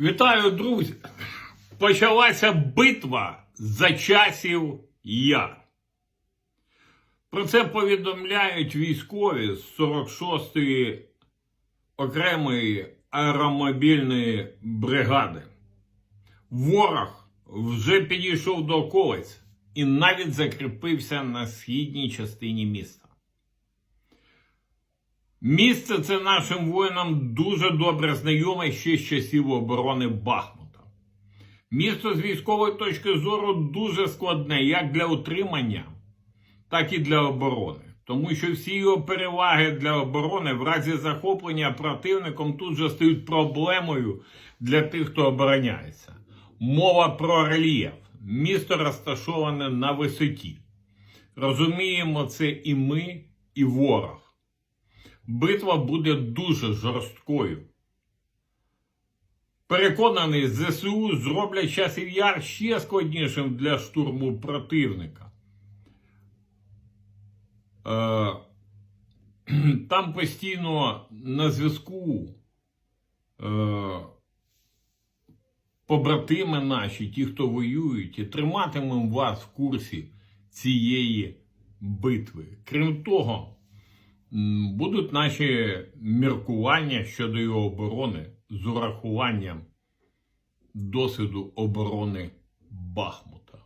Вітаю, друзі! Почалася битва за часів яр. Про це повідомляють військові з 46-ї окремої аеромобільної бригади. Ворог вже підійшов до околиць і навіть закріпився на східній частині міста. Місце це нашим воїнам дуже добре знайоме ще з часів оборони Бахмута. Місто з військової точки зору дуже складне як для утримання, так і для оборони. Тому що всі його переваги для оборони в разі захоплення противником тут же стають проблемою для тих, хто обороняється. Мова про рельєф. Місто розташоване на висоті. Розуміємо це і ми, і ворог. Битва буде дуже жорсткою. Переконаний, ЗСУ зроблять часів яр ще складнішим для штурму противника. Е, там постійно на зв'язку е, побратими наші, ті, хто воюють, і триматимемо вас в курсі цієї битви. Крім того, будуть наші міркування щодо його оборони з урахуванням досвіду оборони Бахмута.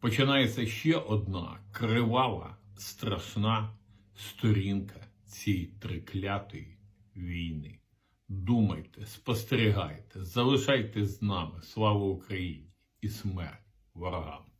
Починається ще одна кривава, страшна сторінка цієї триклятої війни. Думайте, спостерігайте, залишайтесь з нами. Слава Україні і смерть ворогам!